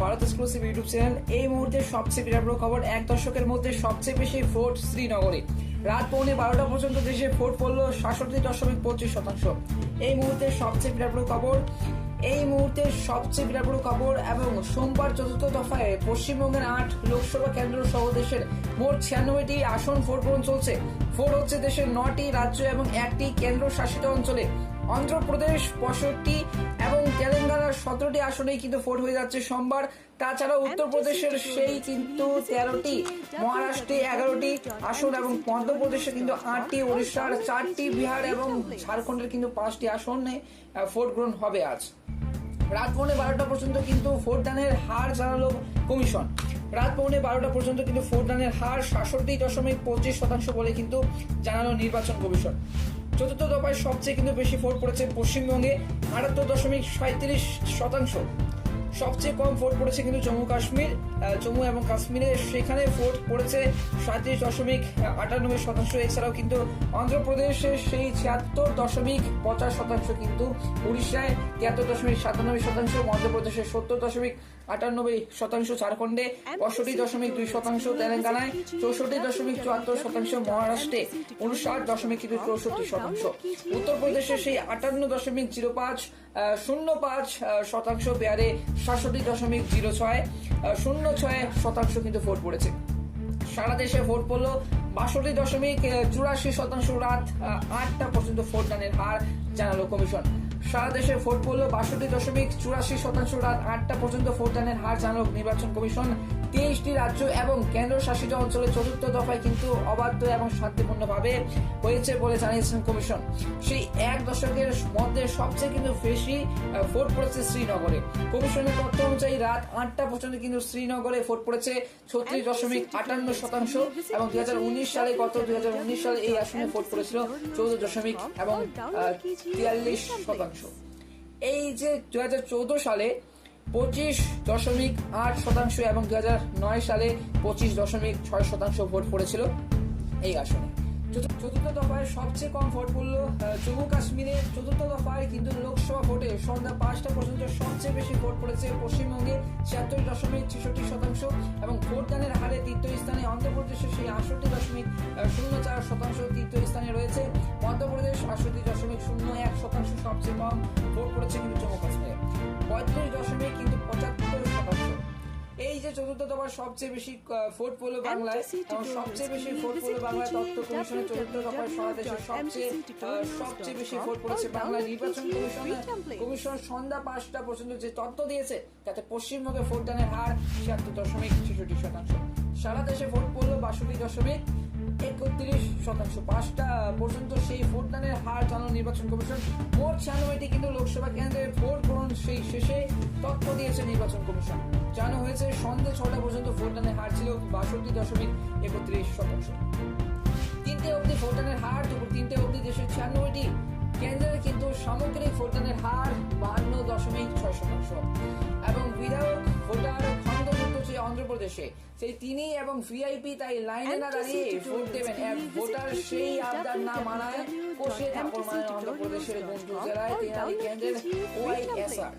Bharat exclusive YouTube channel এই মুহূর্তে সবচেয়ে বিরাট খবর, এক দশকের মধ্যে সবচেয়ে বেশি ভোট শ্রীনগরে। রাত পৌনে বারোটা পর্যন্ত দেশে ভোট পড়ল সাতষট্টি দশমিক পঁচিশ শতাংশ। এই মুহূর্তে সবচেয়ে বিরাট খবর, এই মুহূর্তে সবচেয়ে বিরাট বড় খবর এবং সোমবার চতুর্থ দফায় পশ্চিমবঙ্গের আট লোকসভা কেন্দ্র সহ দেশের মোট ছিয়ানব্বইটি আসন ভোট গ্রহণ চলছে। ভোট হচ্ছে দেশের নটি রাজ্য এবং একটি কেন্দ্র শাসিত অঞ্চলে। অন্ধ্রপ্রদেশ পঁয়ষট্টি তেলেঙ্গানার সতেরোটি আসনেই কিন্তু ভোট হয়ে যাচ্ছে সোমবার। তাছাড়া উত্তরপ্রদেশের সেই কিন্তু তেরোটি, মহারাষ্ট্রে এগারোটি আসন এবং মধ্যপ্রদেশে কিন্তু আটটি উড়িষ্যার চারটি, বিহার এবং ঝাড়খণ্ডের কিন্তু পাঁচটি আসনে ভোট গ্রহণ হবে আজ। রাত পৌনে বারোটা পর্যন্ত কিন্তু ভোটদানের হার জানালো কমিশন। রাত পৌনে বারোটা পর্যন্ত কিন্তু ভোটদানের হার সাতষট্টি দশমিক পঁচিশ শতাংশ বলে কিন্তু জানালো নির্বাচন কমিশন। চতুর্থ দফায় সবচেয়ে কিন্তু বেশি ভোট পড়েছে পশ্চিমবঙ্গে আটাত্তর দশমিক সাঁত্রিশ শতাংশ। সবচেয়ে কম ভোট পড়েছে কিন্তু জম্মু কাশ্মীর জম্মু এবং কাশ্মীরে। সেখানে ভোট পড়েছে সাঁত্রিশ দশমিক আটানব্বই শতাংশ। এছাড়াও কিন্তু অন্ধ্রপ্রদেশে সেই ছিয়াত্তর দশমিক পঁচাশ শতাংশ কিন্তু উড়িষ্যায় তিয়াত্তর দশমিক সাতানব্বই শতাংশ, মধ্যপ্রদেশে সত্তর দশমিক আটানব্বই শতাংশ, ঝাড়খণ্ডে পঁয়ষট্টি দশমিক দুই শতাংশ, তেলেঙ্গানায় চৌষট্টি দশমিক চুয়াত্তর শতাংশ, মহারাষ্ট্রে উনষাট দশমিক কিন্তু চৌষট্টি শতাংশ। উত্তরপ্রদেশে সেই আটান্ন দশমিক জিরো পাঁচ শূন্য পাঁচ শতাংশ, বিহারে সাতষট্টি দশমিক জিরো ছয় শূন্য ছয় শতাংশ কিন্তু ভোট পড়েছে। সারা দেশে ভোট পড়ল বাষট্টি দশমিক চুরাশি শতাংশ রাত আটটা পর্যন্ত ভোটদানের হার জানালো কমিশন। সারা দেশে ভোট পড়ল বাষট্টি দশমিক চুরাশি শতাংশ রাত আটটা পর্যন্ত ভোটদানের হার জানালো নির্বাচন কমিশন। তেইশটি রাজ্য এবং কেন্দ্রশাসিত অঞ্চলে চতুর্থ দফায় কিন্তু অবাধ্য এবং শান্তিপূর্ণভাবে হয়েছে বলে জানিয়েছেন কমিশন। সেই এক দশকের মধ্যে সবচেয়ে কিন্তু বেশি ভোট পড়েছে শ্রীনগরে। কমিশনের তথ্য অনুযায়ী রাত আটটা পর্যন্ত কিন্তু শ্রীনগরে ভোট পড়েছে ছত্রিশ দশমিক আটান্ন শতাংশ এবং দুই হাজার উনিশ সালে গত দুই হাজার উনিশ সালে এই আসনে ভোট পড়েছিল চৌদ্দ দশমিক এবং তিয়াল্লিশ শতাংশ। এই যে দু হাজার চৌদ্দ সালে পঁচিশ দশমিক আট শতাংশ এবং দু হাজার নয় সালে পঁচিশ দশমিক ছয় শতাংশ ভোট পড়েছিল এই আসনে। চতুর্থ দফায় সবচেয়ে কম ভোট পড়ল জম্মু কাশ্মীরে। চতুর্থ দফায় কিন্তু লোকসভা ভোটে সন্ধ্যা পাঁচটা পর্যন্ত সবচেয়ে বেশি ভোট পড়েছে পশ্চিমবঙ্গে, ছিয়াত্তর দশমিক ছেষট্টি শতাংশ, এবং ভোটদানের হারে তৃতীয় স্থানে অন্ধ্রপ্রদেশে সেই আটষট্টি দশমিক শূন্য চার শতাংশ তৃতীয় স্থানে রয়েছে। মধ্যপ্রদেশ আটষট্টি দশমিক শূন্য এক শতাংশ সবচেয়ে কম ভোট পড়েছে কিন্তু চতুর্থ দফার সবচেয়ে বেশি ভোট পড়ল বাংলায়। এবং সবচেয়ে বেশি ভোট পড়ল বাংলায় তথ্য কমিশনের চতুর্থ দফায় সারা দেশে সবচেয়ে সবচেয়ে বেশি ভোট পড়েছে বাংলায় নির্বাচন কমিশনের কমিশন সন্ধ্যা পাঁচটা পর্যন্ত যে তথ্য দিয়েছে তাতে পশ্চিমবঙ্গে ভোটদানের হার ছিয়াত্তর দশমিক ছেষট্টি শতাংশ। সারা দেশে ভোট পড়ল বাষট্টি দশমিক একত্রিশ শতাংশ। পাঁচটা পর্যন্ত সেই ভোটদানের হার জানানো নির্বাচন কমিশন। মোট ছিয়ানব্বইটি কিন্তু লোকসভা কেন্দ্রে ভোট তথ্য দিয়েছে নির্বাচন কমিশন। জানানো হয়েছে সন্ধ্যে ছটা পর্যন্ত ভোটদানের হার ছিল বাষট্টি দশমিক একত্রিশ শতাংশ। তিনটে অবধি ভোটদানের হার দুপুর তিনটে অবধি দেশের ছিয়ানব্বইটি কেন্দ্রের কিন্তু সামগ্রিক ভোটদানের হার বাহান্ন দশমিক ছয় শতাংশ। এবং বিধায়ক ভোটার খণ্ডযুক্ত যে অন্ধ্রপ্রদেশে সেই তিনি এবং ভিআইপি তাই লাইনে না দাঁড়িয়ে ভোট দেবেন এক ভোটার সেই আবদার না মানায় কষে থাপড় মানে অন্ধ্রপ্রদেশের গুন্টুর জেলায় তেনালি কেন্দ্রের ওয়াইএসআর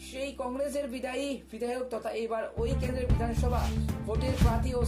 সেই কংগ্রেসের বিদায়ী বিধায়ক তথা এবার ওই কেন্দ্রের বিধানসভা ভোটের প্রার্থী ও